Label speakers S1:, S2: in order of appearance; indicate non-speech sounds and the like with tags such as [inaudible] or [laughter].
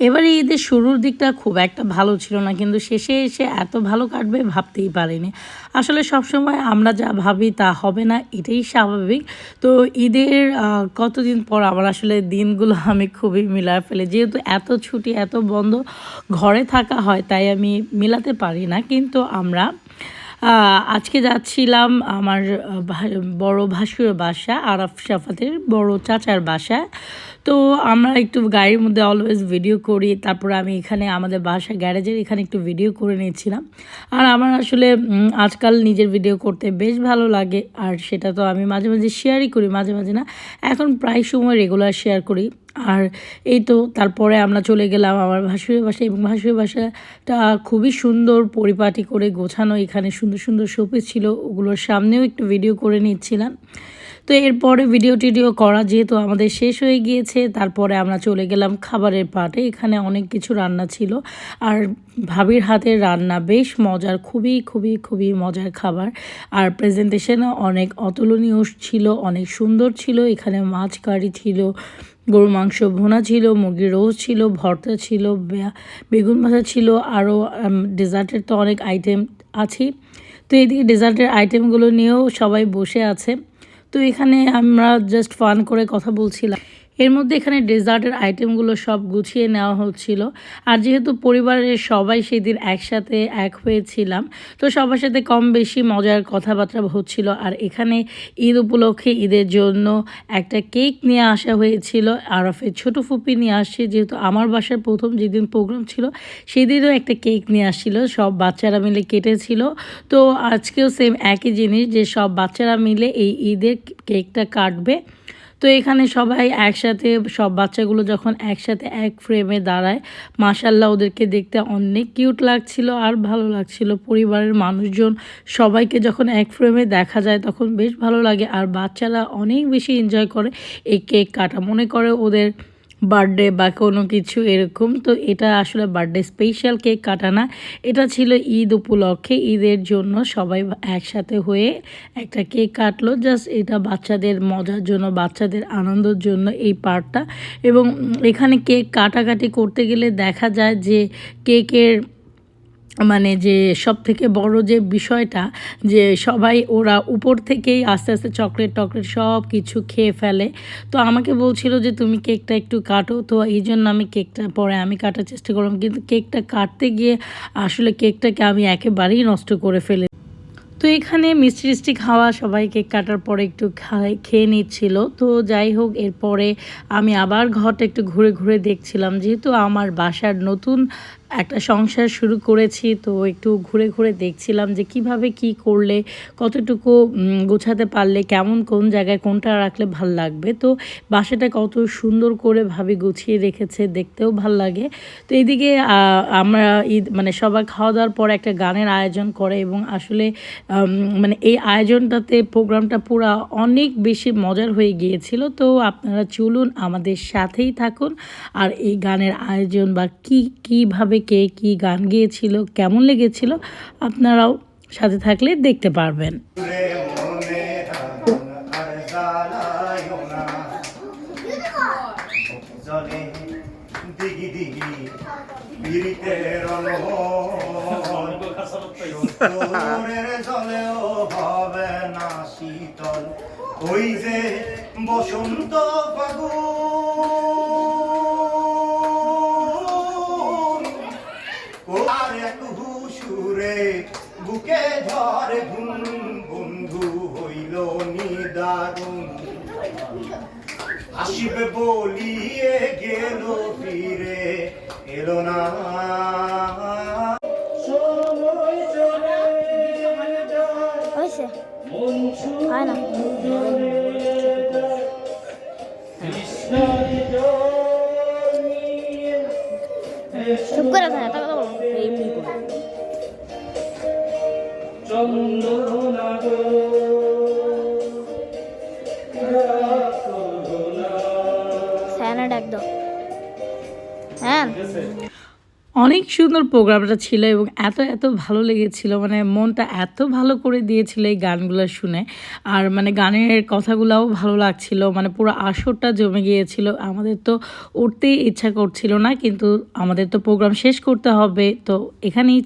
S1: এবারে ঈদের শুরুর দিকটা খুব একটা ভালো ছিল না, কিন্তু শেষে এসে এত ভালো কাটবে ভাবতেই পারিনি। আসলে সবসময় আমরা যা ভাবি তা হবে না, এটাই স্বাভাবিক। তো ঈদের কতদিন পর আমার আসলে দিনগুলো আমি খুবই মিলায় ফেলে। যেহেতু এত ছুটি, এত বন্ধ ঘরে থাকা হয়, তাই আমি মিলাতে পারি না। কিন্তু আমরা আজকে যাচ্ছিলাম আমার বড় ভাসুরের বাসা, আরাফ শাফাতের বড় চাচার বাসায় তো আমরা একটু গাড়ির মধ্যে অলওয়েজ ভিডিও করি। তারপরে আমি এখানে আমাদের বাসা গ্যারেজের এখানে একটু ভিডিও করে নিয়েছিলাম। আর আমার আসলে আজকাল নিজের ভিডিও করতে বেশ ভালো লাগে। আর সেটা তো আমি মাঝে মাঝে শেয়ারই করি, মাঝে মাঝে না। এখন প্রায় সময় রেগুলার শেয়ার করি। আর এই তো তারপরে আমরা চলে গেলাম আমার ভাসুরের বাসা এবং ভাসুরের বাসাটা খুবই সুন্দর পরিপাটি করে গোছানো। এখানে সুন্দর সুন্দর শোপিস ছিল, ওগুলোর সামনেও একটু ভিডিও করে নিচ্ছিলাম। তো এরপরে ভিডিও টিডিও করা যেহেতু আমাদের শেষ হয়ে গিয়েছে, তারপরে আমরা চলে গেলাম খাবারের পাটে। এখানে অনেক কিছু রান্না ছিল। আর ভাবির হাতের রান্না বেশ মজার, খুবই খুবই খুবই মজার খাবার। আর প্রেজেন্টেশনও অনেক অতুলনীয় ছিল, অনেক সুন্দর ছিল। এখানে মাছ কারি ছিল গরু মাংস ভোনা ছিল, মুরগির রোস্ট ছিল, ভর্তা ছিল বেগুন ভাজা ছিল আরও ডেজার্টের তো অনেক আইটেম আছেই। তো এদিকে ডেজার্টের আইটেমগুলো নিয়েও সবাই বসে আছে। তো এখানে আমরা জাস্ট ফান করে কথা বলছিলাম। এর মধ্যে এখানে ডেজার্টের আইটেমগুলো সব গুছিয়ে নেওয়া হচ্ছিল। আর যেহেতু পরিবারের সবাই সেদিন একসাথে এক হয়েছিলাম, তো সবার সাথে কম বেশি মজার কথাবার্তা হচ্ছিল। আর এখানে ঈদ উপলক্ষে ঈদের জন্য একটা কেক নিয়ে আসা হয়েছিল, আরফের ছোট ফুপি নিয়ে আসছে। যেহেতু আমার বাসার প্রথম যেদিন প্রোগ্রাম ছিল, সেদিনও একটা কেক নিয়ে আসছিল। সব বাচ্চারা মিলে কেটেছিল। তো আজকেও সেম একই জিনিস যে সব বাচ্চারা মিলে এই ঈদের কেকটা কাটবে। তো এখানে সবাই একসাথে, সব বাচ্চাগুলো যখন একসাথে এক ফ্রেমে দাঁড়ায় মাসাল্লাহ ওদেরকে দেখতে অনেক কিউট লাগছিল আর ভালো লাগছিল। পরিবারের মানুষজন সবাইকে যখন এক ফ্রেমে দেখা যায় তখন বেশ ভালো লাগে। আর বাচ্চারা অনেক বেশি এনজয় করে এই কেক কাটা। মনে করে ওদের বার্থডে বা কোনো কিছু এরকম, তো এটা আসলে বার্থডে স্পেশাল কেক কাটা না এটা ছিল ঈদ উপলক্ষে, ঈদের জন্য সবাই একসাথে হয়ে একটা কেক কাটলো। জাস্ট এটা বাচ্চাদের মজার জন্য, বাচ্চাদের আনন্দের জন্য এই পার্টটা। এবং এখানে কেক কাটাকাটি করতে গেলে দেখা যায় যে কেকের মানে যে সব থেকে বড় যে বিষয়টা, যে সবাই ওরা উপর থেকেই আস্তে আস্তে চকলেট টকলেট সব কিছু খেয়ে ফেলে। তো আমাকে বলছিল যে, তুমি কেকটা একটু কাটো। তো এই জন্য আমি কেকটা পরে আমি কাটার চেষ্টা করলাম। কিন্তু কেকটা কাটতে গিয়ে আসলে কেকটাকে আমি একেবারেই নষ্ট করে ফেলে। তো এখানে মিষ্টি টিষ্টি খাওয়া সবাই কেক কাটার পরে একটু খেয়ে নিচ্ছিল। তো যাই হোক, এরপরে আমি আবার ঘরটা একটু ঘুরে ঘুরে দেখছিলাম। যেহেতু আমার বাসার নতুন একটা সংসার শুরু করেছি, তো একটু ঘুরে ঘুরে দেখছিলাম যে কীভাবে কি করলে, কতটুকু গোছাতে পারলে, কেমন, কোন জায়গায় কোনটা রাখলে ভালো লাগবে। তো বাসাটা কত সুন্দর করে ভাবে গুছিয়ে রেখেছে, দেখতেও ভালো লাগে। তো এইদিকে আমরা ঈদ মানে সবাই খাওয়া দাওয়ার পর একটা গানের আয়োজন করে এবং আসলে মানে এই আয়োজনটাতে প্রোগ্রামটা পুরা অনেক বেশি মজার হয়ে গিয়েছিল। তো আপনারা চলুন আমাদের সাথেই থাকুন। আর এই গানের আয়োজন বা কি, কীভাবে কে কি গান গেয়েছিল কেমন লেগেছিল আপনারাও সাথে থাকলে দেখতে পারবেন। [laughs]
S2: বসন্ত ফাগুন নিদারুণ আসিবে বলিয়ে গেল ফিরে এলো না।
S3: চুপ করে থাকে এমনি করে
S2: চন্দ্রনাগো
S3: হ্যাঁ।
S1: অনেক সুন্দর প্রোগ্রামটা ছিল এবং এত এত ভালো লেগেছিল। মানে মনটা এত ভালো করে দিয়েছিল এই গানগুলো শুনে। আর মানে গানের কথাগুলোও ভালো লাগছিল। মানে পুরো আসরটা জমে গিয়েছিল। আমাদের তো উঠতেই ইচ্ছা করছিল না, কিন্তু আমাদের তো প্রোগ্রাম শেষ করতে হবে। তো এখানেই